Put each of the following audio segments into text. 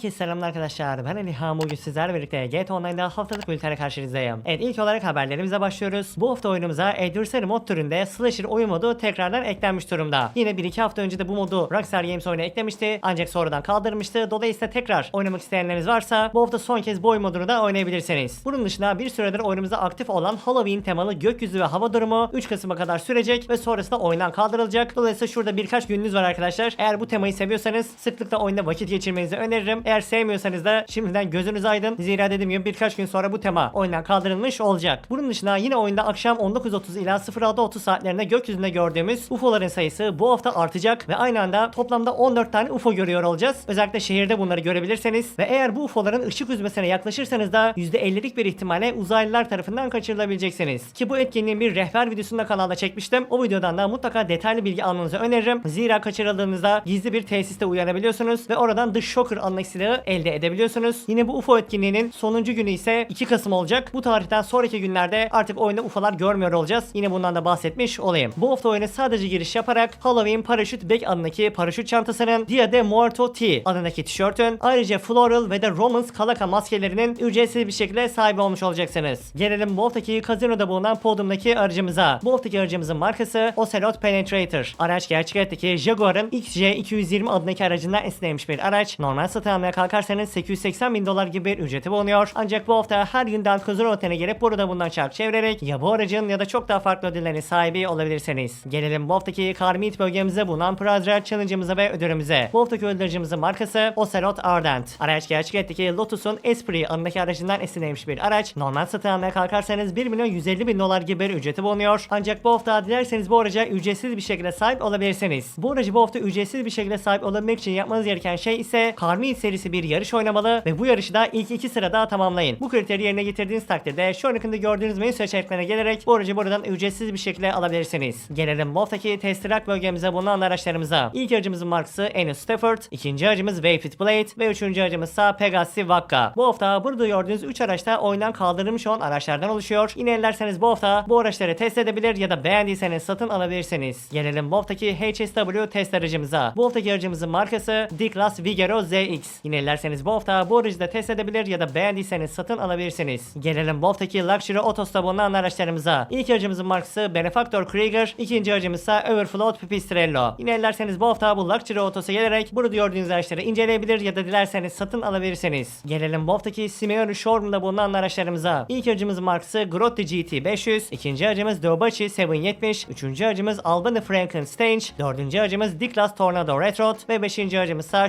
Herkese selamlar arkadaşlar. Ben Ali. Bugün sizlerle birlikte GTA Online'da haftalık bültene karşınızdayım. Evet ilk olarak haberlerimize başlıyoruz. Bu hafta oyunumuza Adversary mod türünde Slasher oyun modu tekrardan eklenmiş durumda. Yine 1-2 hafta önce de bu modu Rockstar Games oyuna eklemişti. Ancak sonradan kaldırmıştı. Dolayısıyla tekrar oynamak isteyenleriniz varsa bu hafta son kez bu oyun modunu da oynayabilirsiniz. Bunun dışında bir süredir oyunumuzda aktif olan Halloween temalı gökyüzü ve hava durumu 3 Kasım'a kadar sürecek ve sonrasında oyundan kaldırılacak. Dolayısıyla şurada birkaç gününüz var arkadaşlar. Eğer bu temayı seviyorsanız sıklıkla oyunda vakit geçirmenizi öneririm. Eğer sevmiyorsanız da şimdiden gözünüz aydın. Zira dediğim gibi birkaç gün sonra bu tema oyundan kaldırılmış olacak. Bunun dışında yine oyunda akşam 19.30 ila 06.30 saatlerinde gökyüzünde gördüğümüz UFO'ların sayısı bu hafta artacak ve aynı anda toplamda 14 tane UFO görüyor olacağız. Özellikle şehirde bunları görebilirseniz ve eğer bu UFO'ların ışık hüzmesine yaklaşırsanız da %50'lik bir ihtimalle uzaylılar tarafından kaçırılabileceksiniz. Ki bu etkinliğin bir rehber videosunu da kanalda çekmiştim. O videodan da mutlaka detaylı bilgi almanızı öneririm. Zira kaçırıldığınızda gizli bir tesiste uyanabiliyorsunuz ve oradan The Shocker adlı silahı elde edebiliyorsunuz. Yine bu UFO etkinliğinin sonuncu günü ise 2 Kasım olacak. Bu tarihten sonraki günlerde artık oyunda UFO'lar görmüyor olacağız. Yine bundan da bahsetmiş olayım. Bu hafta oyuna sadece giriş yaparak Halloween Parachute Bag adındaki paraşüt çantasının Dia de Muerto T adındaki tişörtün ayrıca Floral ve de Romans Kalaka maskelerinin ücretsiz bir şekilde sahibi olmuş olacaksınız. Gelelim bu haftaki kazinoda bulunan podumdaki aracımıza. Bu haftaki aracımızın markası Ocelot Penetrator. Araç gerçek hayattaki Jaguar'ın XJ220 adındaki aracından esinlenmiş bir araç. Normal satın almaya kalkarsanız 880 bin dolar gibi bir ücreti bulunuyor. Ancak bu hafta her günden kazino otele gelip burada bundan çarp çevirerek ya bu aracın ya da çok daha farklı ödüllerin sahibi olabilirsiniz. Gelelim bu haftaki Karmit bölgemize bulunan Prazra Challenge'ımıza ve ödülümüze. Bu haftaki ödülümüzün markası Ocelot Ardent. Araç gerçek hayattaki Lotus'un Esprit adındaki aracından esinlenmiş bir araç. Normal satın almaya kalkarsanız 1 milyon 150 bin dolar gibi bir ücreti bulunuyor. Ancak bu hafta dilerseniz bu araca ücretsiz bir şekilde sahip olabilirsiniz. Bu aracı bu hafta ücretsiz bir şekilde sahip olabilmek için yapmanız gereken şey ise Karmit serisi bir yarış oynamalı ve bu yarışı da ilk iki sırada tamamlayın. Bu kriteri yerine getirdiğiniz takdirde şu yakında gördüğünüz menü seçeneklerine gelerek bu aracı buradan ücretsiz bir şekilde alabilirsiniz. Gelelim haftaki test track bölgemize bulunan araçlarımıza. İlk aracımızın markası Enus Stafford, ikinci aracımız Wayfit Blade ve üçüncü aracımız ise Pegasi Vakka. Bu hafta burada gördüğünüz 3 araçta oyundan kaldırılmış olan araçlardan oluşuyor. Yine dilerseniz bu hafta bu araçları test edebilir ya da beğendiyseniz satın alabilirsiniz. Gelelim haftaki HSW test aracımıza. Haftaki aracımızın markası D-Class Vigero ZX. Yine dilerseniz bu hafta bu aracı da test edebilir ya da beğendiyseniz satın alabilirsiniz. Gelelim bu haftaki Luxury Autos'ta bulunan araçlarımıza. İlk aracımızın markası Benefactor Krieger, ikinci aracımız ise Overflow Pipistrello. Yine bu hafta bu Luxury Autos'a gelerek burada gördüğünüz araçları inceleyebilir ya da dilerseniz satın alabilirsiniz. Gelelim bu haftaki Simeon Showroom'da bulunan araçlarımıza. İlk aracımızın markası Grotti GT 500, ikinci aracımız Dobachi 770, üçüncü aracımız Albany Frankenstein, dördüncü aracımız D-Class Tornado Retro ve beşinci aracımız ise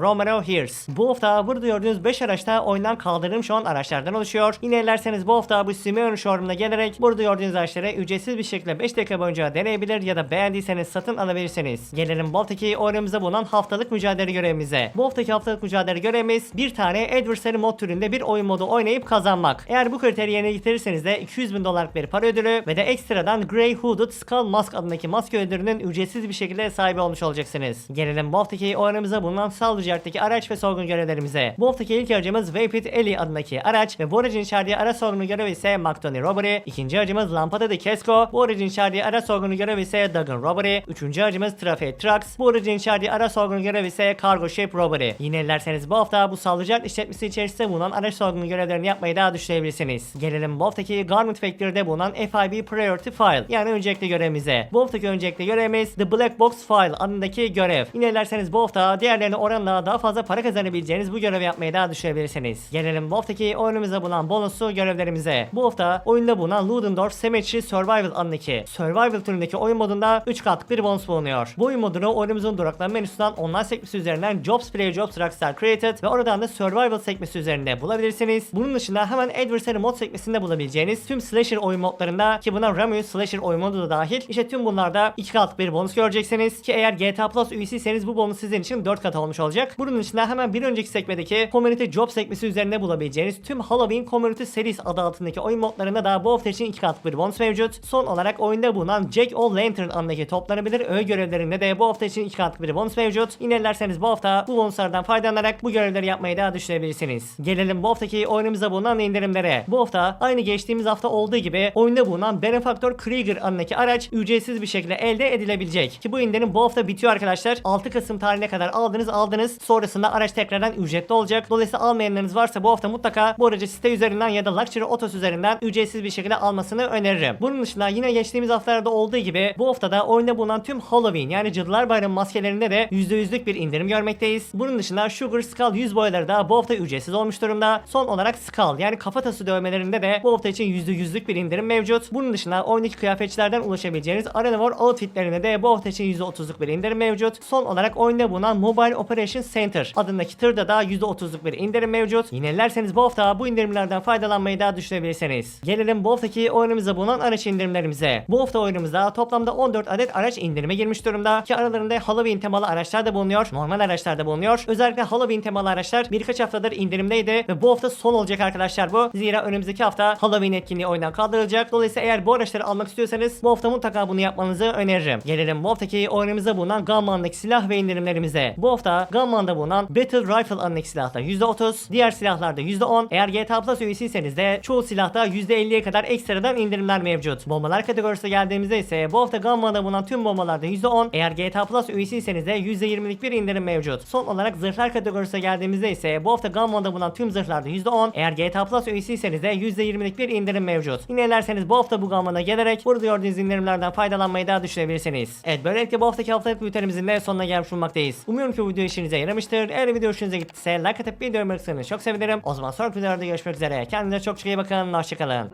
Romero Hears. Bu hafta burada gördüğünüz 5 araçta oyundan kaldırılmış olan araçlardan oluşuyor. Yine bu hafta bu Simeon Showroom'da gelerek burada gördüğünüz araçları ücretsiz bir şekilde 5 dakika boyunca deneyebilir ya da beğendiyseniz satın alabilirsiniz. Gelelim bu haftaki oyunumuzda bulunan haftalık mücadele görevimize. Bu haftaki haftalık mücadele görevimiz bir tane Adversary mod türünde bir oyun modu oynayıp kazanmak. Eğer bu kriteri yerine getirirseniz de 200 bin dolarlık bir para ödülü ve de ekstradan Grey Hooded Skull Mask adındaki maske ödülünün ücretsiz bir şekilde sahibi olmuş olacaksınız. Gelelim bu haftaki oyunumuzda bulunan Salvage araç ve sorgun görevlerimize. Bu haftaki ilk aracımız Vapid Ellie adındaki araç ve bu aracın içerdiği ara sorgunu görevi ise McDoney Robbery. İkinci aracımız Lampada de Kesco. Bu aracın içerdiği ara sorgunu görevi ise Duggan Robbery. Üçüncü aracımız Traffic Trucks. Bu aracın içerdiği ara sorgunu görevi ise Cargo Ship Robbery. Yine dilerseniz bu hafta bu sallıcak işletmesi içerisinde bulunan araç sorgunu görevlerini yapmayı daha düşünebilirsiniz. Gelelim bu haftaki Garment Factory'de bulunan FIB Priority File yani öncelikli görevimize. Bu haftaki öncelikli görevimiz The Black Box File adındaki görev. Yine dilerseniz bu hafta diğerlerine oranla daha fazla para kazanabileceğiniz bu görevi yapmayı daha düşünebilirsiniz. Gelelim bu haftaki oyunumuzda bulunan bonuslu görevlerimize. Bu hafta oyunda bulunan Ludendorff Cemetery Survival adındaki Survival türündeki oyun modunda 3 katlık bir bonus bulunuyor. Bu oyun modunu oyunumuzun duraklama menüsünden online sekmesi üzerinden Jobs Play Jobs Rockstar Created ve oradan da Survival sekmesi üzerinde bulabilirsiniz. Bunun dışında hemen Adversary mod sekmesinde bulabileceğiniz tüm slasher oyun modlarında ki buna Ramus Slasher oyun modu da dahil işte tüm bunlarda 2 katlık bir bonus göreceksiniz ki eğer GTA Plus üyesiyseniz bu bonus sizin için 4 kat olmuş olacak. Bunun dışında hemen bir önceki sekmedeki Community Job sekmesi üzerinde bulabileceğiniz tüm Halloween Community Series adı altındaki oyun modlarında da bu hafta için 2 katlık bir bonus mevcut. Son olarak oyunda bulunan Jack O' Lantern adındaki toplanabilir öğe görevlerinde de bu hafta için 2 katlık bir bonus mevcut. Yine dilerseniz bu hafta bu bonuslardan faydalanarak bu görevleri yapmayı daha düşünebilirsiniz. Gelelim bu haftaki oyunumuzda bulunan indirimlere. Bu hafta aynı geçtiğimiz hafta olduğu gibi oyunda bulunan Benefactor Krieger adındaki araç ücretsiz bir şekilde elde edilebilecek. Ki bu indirim bu hafta bitiyor arkadaşlar. 6 Kasım tarihine kadar aldınız aldınız. Sonrasında araç araç tekrardan ücretli olacak. Dolayısıyla almayanlarınız varsa bu hafta mutlaka bu aracı site üzerinden ya da Luxury Autos üzerinden ücretsiz bir şekilde almasını öneririm. Bunun dışında yine geçtiğimiz haftalarda olduğu gibi bu haftada oyunda bulunan tüm Halloween yani Cadılar Bayramı maskelerinde de %100'lük bir indirim görmekteyiz. Bunun dışında Sugar Skull yüz boyaları da bu hafta ücretsiz olmuş durumda. Son olarak Skull yani kafatası dövmelerinde de bu hafta için %100'lük bir indirim mevcut. Bunun dışında oyundaki kıyafetçilerden ulaşabileceğiniz Arena War outfitlerine de bu hafta için %30'luk bir indirim mevcut. Son olarak oyunda bulunan Mobile Operation Center adındaki tırda da %30'luk bir indirim mevcut. Yinelerseniz bu hafta bu indirimlerden faydalanmayı da düşünebilirsiniz. Gelelim bu haftaki oyunumuzda bulunan araç indirimlerimize. Bu hafta oyunumuzda toplamda 14 adet araç indirime girmiş durumda ki aralarında Halloween temalı araçlar da bulunuyor, normal araçlar da bulunuyor. Özellikle Halloween temalı araçlar birkaç haftadır indirimdeydi ve bu hafta son olacak arkadaşlar bu. Zira önümüzdeki hafta Halloween etkinliği oyundan kaldırılacak. Dolayısıyla eğer bu araçları almak istiyorsanız bu hafta mutlaka bunu yapmanızı öneririm. Gelelim bu haftaki oyunumuzda bulunan Gunman'daki silah ve indirimlerimize. Bu hafta Gunman'da bulunan Battle Rifle adındaki silahta %30, diğer silahlarda %10. Eğer GTA Plus üyesiyseniz de çoğu silahta %50'ye kadar ekstradan indirimler mevcut. Bombalar kategorisine geldiğimizde ise bu hafta Gunman'da bulunan tüm bombalarda %10. Eğer GTA Plus üyesiyseniz de %20'lik bir indirim mevcut. Son olarak zırhlar kategorisine geldiğimizde ise bu hafta Gunman'da bulunan tüm zırhlarda %10. Eğer GTA Plus üyesiyseniz de %20'lik bir indirim mevcut. Yinelerseniz bu hafta bu Gunman'a gelerek burada gördüğünüz indirimlerden faydalanmayı da düşünebilirsiniz. Evet böylelikle bu haftaki haftalık bültenimizin de sonuna gelmiş bulunmaktayız. Umuyorum ki bu video işinize yaramıştır. Eğer video hoşunuza gittiyse like atıp videoyu beğenmeyi çok sevinirim. O zaman sonraki videolarda görüşmek üzere. Kendinize çok çok iyi bakın. Hoşçakalın.